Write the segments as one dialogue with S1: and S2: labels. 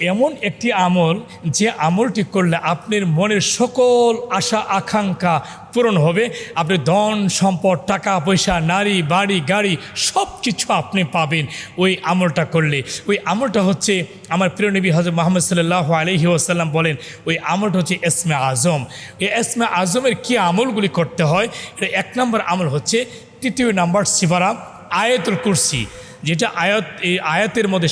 S1: এমন একটি আমল যে আমলটি করলে আপনার মনের সকল আশা, আকাঙ্ক্ষা পূরণ হবে। আপনি ধন, সম্পদ, টাকা, পয়সা, নারী, বাড়ি, গাড়ি সব কিছু আপনি পাবেন ওই আমলটা করলে। ওই আমলটা হচ্ছে আমার প্রিয় নবী হজরত মোহাম্মদ সাল্লাহ আলহি আসাল্লাম বলেন, ওই আমলটা হচ্ছে এসমে আজম। এই এসমে আজমের কী আমলগুলি করতে হয়? এটা এক নম্বর আমল হচ্ছে। তৃতীয় নাম্বার সিবারা আয়াতুল কুরসি, যেটা আয়াত, এই আয়াতের মধ্যে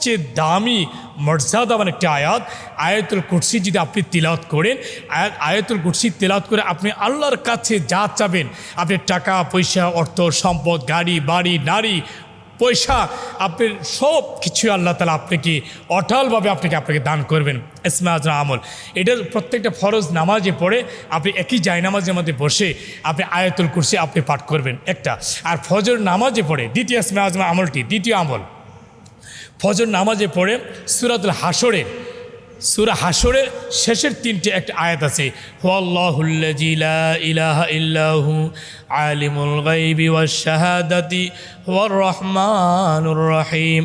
S1: সবচেয়ে দামি মর্যাদাবান একটি আয়াত। আয়াতুল কুরসি যদি আপনি তিলাওয়াত করেন, আয়াত আয়াতুল কুরসি তিলাওয়াত করে আপনি আল্লাহর কাছে যা চাবেন, আপনি টাকা, পয়সা, অর্থ, সম্পদ, গাড়ি, বাড়ি, নারী, পয়সা আপনার সব কিছু আল্লাহ তালা আপনাকে অটলভাবে আপনাকে আপনাকে দান করবেন। ইসমা আজম আমল। এটা প্রত্যেকটা ফরজ নামাজে পড়ে আপনি একই জায় নামাজের মধ্যে বসে আপনি আয়াতুল কুরসি আপনি পাঠ করবেন। একটা। আর ফজর নামাজে পড়ে, দ্বিতীয় ইসমা আজম আমলটি, দ্বিতীয় আমল। ফজর নামাজে পড়ে সুরাতুল হাসরের সুরা হাসরের শেষের তিনটে একটা আয়াত আছে আলিমুল রহমান ওয়ার রহিম।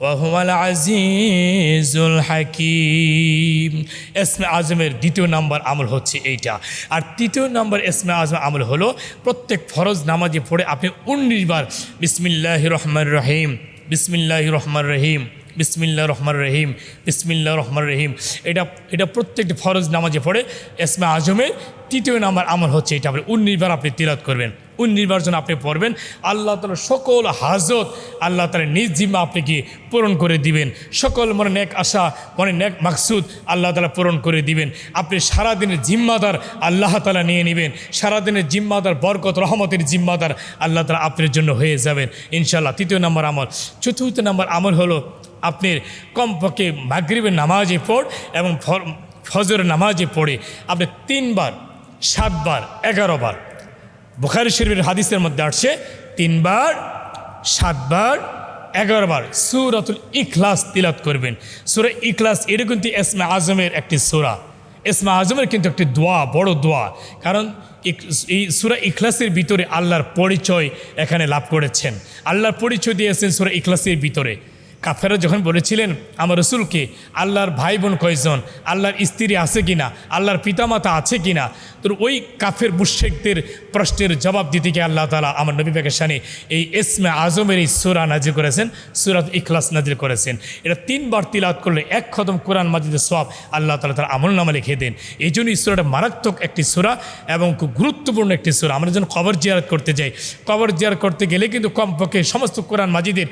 S1: ওয়াহুম আল হাকিম। এসমে আজমের দ্বিতীয় নাম্বার আমল হচ্ছে এইটা। আর তৃতীয় নাম্বার এসমে আজম আমল হলো প্রত্যেক ফরজ নামাজে পড়ে আপনি উনিশবার বিসমিল্লাহ রহমান রহিম বিসমিল্লাহ রহমান রহিম বিসমিল্লা রহমান রহিম বিসমিল্লা রহমান রহিম। এটা এটা প্রত্যেকটি ফরজ নামাজে পড়ে এসমে আজমের তৃতীয় নাম্বার আমল হচ্ছে এটা। আপনি উনিশবার আপনি তিরাত করবেন উনিশবার জন্য আপনি পড়বেন, আল্লাহ তালা সকল হাজত, আল্লাহ তালা নিজ জিম্মা আপনাকে পূরণ করে দিবেন। সকল মনে নেক আশা, মনে নেক মাকসুদ আল্লাহ তালা পূরণ করে দিবেন। আপনি সারাদিনের জিম্মাদার আল্লাহ তালা নিয়ে নেবেন। সারাদিনের জিম্মাদার, বরকত, রহমতের জিম্মাদার আল্লাহ তালা আপনার জন্য হয়ে যাবেন ইনশাল্লাহ তৃতীয় নম্বর আমল। চতুর্থ নম্বর আমল হলো আপনার কমপক্ষে মাগরিবের নামাজে পড় এবং ফজর নামাজে পড়ে। আপনি তিনবার সাতবার এগারো বার বুখারি শরীফের হাদিসের মধ্যে আসছে, তিনবার, সাতবার এগারো বার সুরাতুল ইখলাস তিলাত করবেন। সুরা ইখলাস, এটা কিন্তু এসমা আজমের একটি সুরা। এসমা আজমের কিন্তু একটি দোয়া, বড় দোয়া। কারণ এই সুরা ইখলাসের ভিতরে আল্লাহর পরিচয় এখানে লাভ করেছেন। আল্লাহর পরিচয় দিয়েছেন সুরা ইখলাসের ভিতরে। কাফেরা যখন বলেছিলেন, আমার রসুলকে আল্লাহর ভাই বোন কয়জন? আল্লাহর স্ত্রী আছে কিনা? আল্লাহর পিতামাতা আছে কিনা? তো ওই কাফের মুশেকদের প্রশ্নের জবাব দিতে গিয়ে আল্লাহ তালা আমার নবী সানে এই এসমে আজমের এই সুরা নাজির করেছেন, সুরাত ইখলাস নাজির করেছেন। এটা তিনবার তিলাত করলে এক খতম কোরআন মাজিদের সব আল্লাহ তালা তার আমল নামা লিখে দেন। এই জন্য এই সুরাটা মারাত্মক একটি সুরা এবং খুব গুরুত্বপূর্ণ একটি সুরা। আমরা যখন কবর জিয়ারত করতে যাই, কবর জিয়ার করতে গেলে কিন্তু কমপক্ষে সমস্ত কোরআন মাজিদের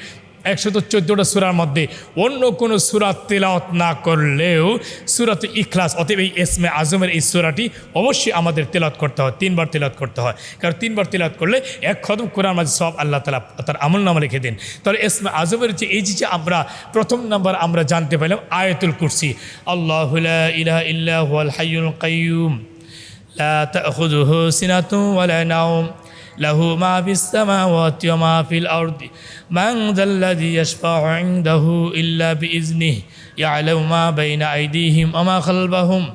S1: একশত চোদ্দোটা সুরার মধ্যে অন্য কোনো সুরা তেলাওত না করলেও সুরাত ইখলাস, অতএব এই এসমে আজমের এই সুরাটি অবশ্যই আমাদের তেলাত করতে হয়, তিনবার তেলাত করতে হয়। কারণ তিনবার তেলাত করলে এক খদম কোরআন মাঝে সব আল্লাহ তালা তার আমল নামা লিখে দিন। তাহলে এসমে আজমের যে এই যে আমরা প্রথম নাম্বার আমরা জানতে পারলাম আয়াতুল কুরসি, আল্লাহ ইলাহ ইল্লাহ হাইউল কাইম له ما في السماوات وما في الأرض من ذا الذي يشفع عنده إلا بإذنه يعلم ما بين أيديهم وما خلفهم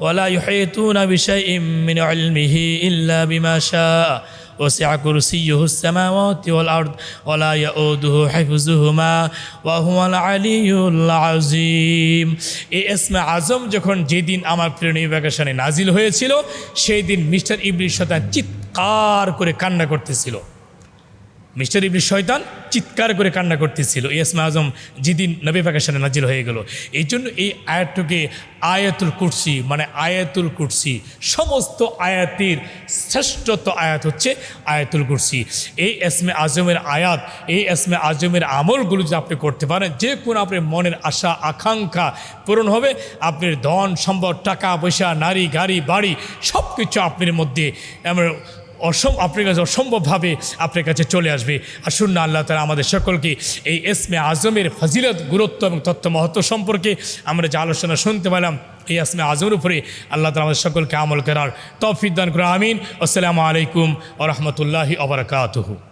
S1: ولا يحيطون بشيء من علمه إلا بما شاء وسع كرسيه السماوات والأرض ولا يؤوده حفظهما وهو العلي العظيم এই এসমে আজম যখন যেদিন আমার প্রিয় নির্বাচনে নাজিল হয়েছিল সেই দিন মিস্টার ইবলিশ শতান চিৎকার করে কান্না করতেছিল। মিস্টার ইবলিশ শয়তান চিৎকার করে কান্না করতেছিল। এই এসমে আজম যেদিন নবী পাকাশানে নাজিল হয়ে গেল। এই জন্য এই আয়াতটাকে আয়াতুল কুরসি মানে আয়াতুল কুরসি, সমস্ত আয়াতের শ্রেষ্ঠত্ব আয়াত হচ্ছে আয়াতুল কুরসি। এই এসমে আজমের আয়াত, এই এসমে আজমের আমলগুলো যদি আপনি করতে পারেন, যে কোনো আপনার মনের আশা, আকাঙ্ক্ষা পূরণ হবে। আপনার ধন, সম্পদ, টাকা, পয়সা, নারী, গাড়ি, বাড়ি সব কিছু আপনার মধ্যে অসম, আপনার কাছে অসম্ভবভাবে আপনার কাছে চলে আসবে। আসুন না, আল্লাহ তালা আমাদের সকলকে এই এসমে আজমের ফজিলত, গুরুত্ব এবং তথ্য মহত্ব সম্পর্কে আমরা যে আলোচনা শুনতে পেলাম, এই আসমে আজমের উপরে আল্লাহ তালা আমাদের সকলকে আমল করার তফিদান দান করে আমিন। আসসালামু আলাইকুম ও রহমতুল্লাহি আবরকাতহু